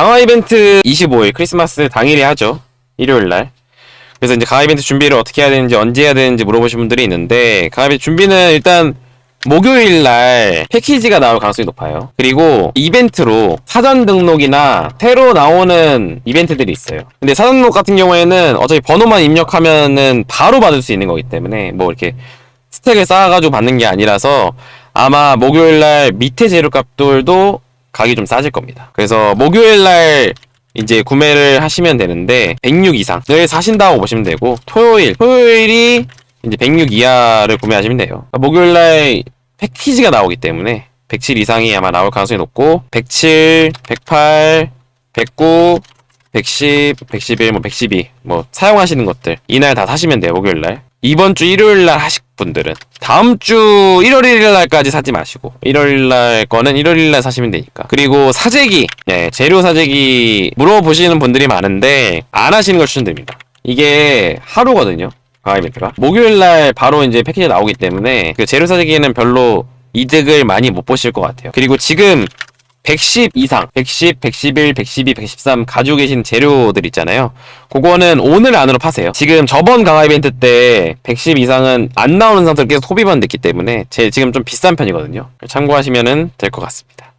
강화 이벤트 25일 크리스마스 당일에 하죠. 일요일 날. 그래서 이제 강화 이벤트 준비를 어떻게 해야 되는지 언제 해야 되는지 물어보신 분들이 있는데 강화 이벤트 준비는 일단 목요일 날 패키지가 나올 가능성이 높아요. 그리고 이벤트로 사전 등록이나 새로 나오는 이벤트들이 있어요. 근데 사전 등록 같은 경우에는 어차피 번호만 입력하면은 바로 받을 수 있는 거기 때문에 뭐 이렇게 스택을 쌓아가지고 받는 게 아니라서 아마 목요일 날 밑에 재료 값들도 가격이 좀 싸질 겁니다. 그래서 목요일 날 이제 구매를 하시면 되는데 106 이상을 사신다고 보시면 되고 토요일 토요일이 이제 106 이하를 구매하시면 돼요. 그러니까 목요일 날 패키지가 나오기 때문에 107 이상이 아마 나올 가능성이 높고 107, 108, 109, 110, 111, 뭐 112, 뭐 사용하시는 것들 이날 다 사시면 돼요 목요일 날. 이번 주 일요일 날 하실 분들은 다음 주 1월 1일 날까지 사지 마시고 1월 날 거는 1월 1일 날 사시면 되니까. 그리고 사재기, 네 재료 사재기 물어보시는 분들이 많은데 안 하시는 걸 추천드립니다. 이게 하루거든요. 강화 이벤트가 목요일 날 바로 이제 패키지 나오기 때문에 그 재료 사재기에는 별로 이득을 많이 못 보실 것 같아요. 그리고 지금 110 이상, 110, 111, 112, 113 가지고 계신 재료들 있잖아요. 그거는 오늘 안으로 파세요. 지금 저번 강화 이벤트 때 110 이상은 안 나오는 상태로 계속 소비만 됐기 때문에 제 지금 좀 비싼 편이거든요. 참고하시면 될 것 같습니다.